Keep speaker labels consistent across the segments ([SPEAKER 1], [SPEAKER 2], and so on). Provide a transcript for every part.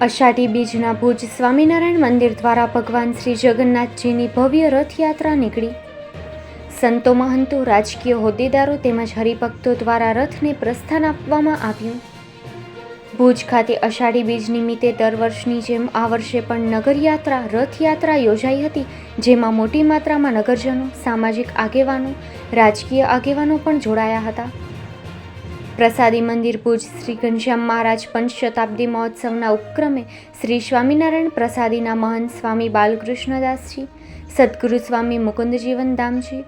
[SPEAKER 1] અષાઢી બીજના ભુજ સ્વામિનારાયણ મંદિર દ્વારા ભગવાન શ્રી જગન્નાથજીની ભવ્ય રથયાત્રા નીકળી. સંતો મહંતો, રાજકીય હોદ્દેદારો તેમજ હરિભક્તો દ્વારા રથને પ્રસ્થાન આપવામાં આવ્યું. ભુજ ખાતે અષાઢી બીજ નિમિત્તે દર વર્ષની જેમ આ વર્ષે પણ નગરયાત્રા, રથયાત્રા યોજાઈ હતી, જેમાં મોટી માત્રામાં નગરજનો, સામાજિક આગેવાનો, રાજકીય આગેવાનો પણ જોડાયા હતા. પ્રસાદી મંદિર ભુજ શ્રી ઘનશ્યામ મહારાજ પંચ શતાબ્દી મહોત્સવના ઉપક્રમે શ્રી સ્વામિનારાયણ પ્રસાદીના મહંત સ્વામી બાલકૃષ્ણદાસજી, સદગુરુ સ્વામી મુકુંદજીવન ધામજી,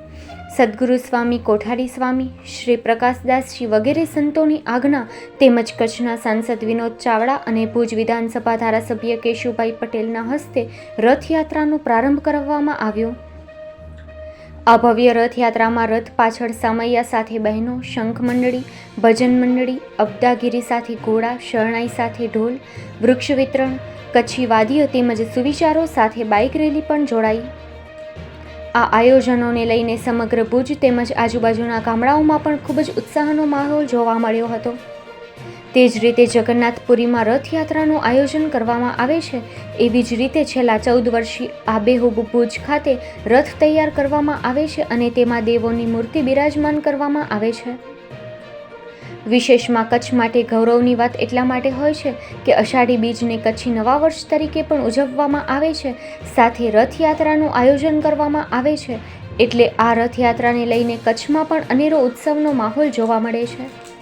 [SPEAKER 1] સદગુરુ સ્વામી કોઠારી સ્વામી, શ્રી પ્રકાશદાસજી વગેરે સંતોની આજ્ઞા તેમજ કચ્છના સાંસદ વિનોદ ચાવડા અને ભુજ વિધાનસભા ધારાસભ્ય કેશુભાઈ પટેલના હસ્તે રથયાત્રાનો પ્રારંભ કરવામાં આવ્યો. આ ભવ્ય રથયાત્રામાં રથ પાછળ સમૈયા સાથે બહેનો, શંખ મંડળી, ભજન મંડળી, અબદાગીરી સાથે ઘોડા, શરણાઈ સાથે ઢોલ, વૃક્ષ વિતરણ, કચ્છી વાદીઓ તેમજ સુવિચારો સાથે બાઇક રેલી પણ જોડાઈ. આ આયોજનોને લઈને સમગ્ર ભુજ તેમજ આજુબાજુના ગામડાઓમાં પણ ખૂબ જ ઉત્સાહનો માહોલ જોવા મળ્યો હતો. તે જ રીતે જગન્નાથપુરીમાં રથયાત્રાનું આયોજન કરવામાં આવે છે. એવી જ રીતે છેલ્લા ચૌદ વર્ષથી આબેહૂબ ભુજ ખાતે રથ તૈયાર કરવામાં આવે છે અને તેમાં દેવોની મૂર્તિ બિરાજમાન કરવામાં આવે છે. વિશેષમાં કચ્છ માટે ગૌરવની વાત એટલા માટે હોય છે કે અષાઢી બીજને કચ્છી નવા વર્ષ તરીકે પણ ઉજવવામાં આવે છે. સાથે રથયાત્રાનું આયોજન કરવામાં આવે છે. એટલે આ રથયાત્રાને લઈને કચ્છમાં પણ અનેરો ઉત્સવનો માહોલ જોવા મળે છે.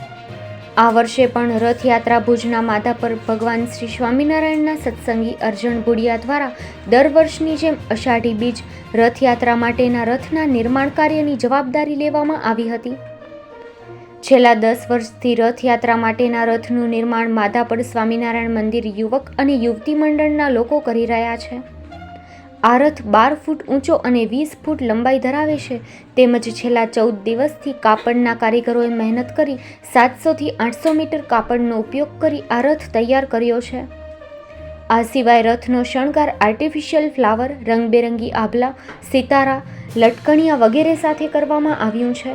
[SPEAKER 1] આ વર્ષે પણ રથયાત્રા ભુજના માધા પર ભગવાન શ્રી સ્વામિનારાયણના સત્સંગી અર્જણ ભુડિયા દ્વારા દર વર્ષની જેમ અષાઢી બીજ રથયાત્રા માટેના રથના નિર્માણ કાર્યની જવાબદારી લેવામાં આવી હતી. છેલ્લા દસ વર્ષથી રથયાત્રા માટેના રથનું નિર્માણ માધાપર સ્વામિનારાયણ મંદિર યુવક અને યુવતી મંડળના લોકો કરી રહ્યા છે. આ રથ બાર ફૂટ ઊંચો અને વીસ ફૂટ લંબાઈ ધરાવે છે. તેમજ છેલ્લા ચૌદ દિવસથી કાપડના કારીગરોએ મહેનત કરી સાતસોથી આઠસો મીટર કાપડનો ઉપયોગ કરી આ રથ તૈયાર કર્યો છે. આ સિવાય રથનો શણગાર આર્ટિફિશિયલ ફ્લાવર રંગબેરંગી આભલા, સિતારા, લટકણિયા વગેરે સાથે કરવામાં આવ્યું છે.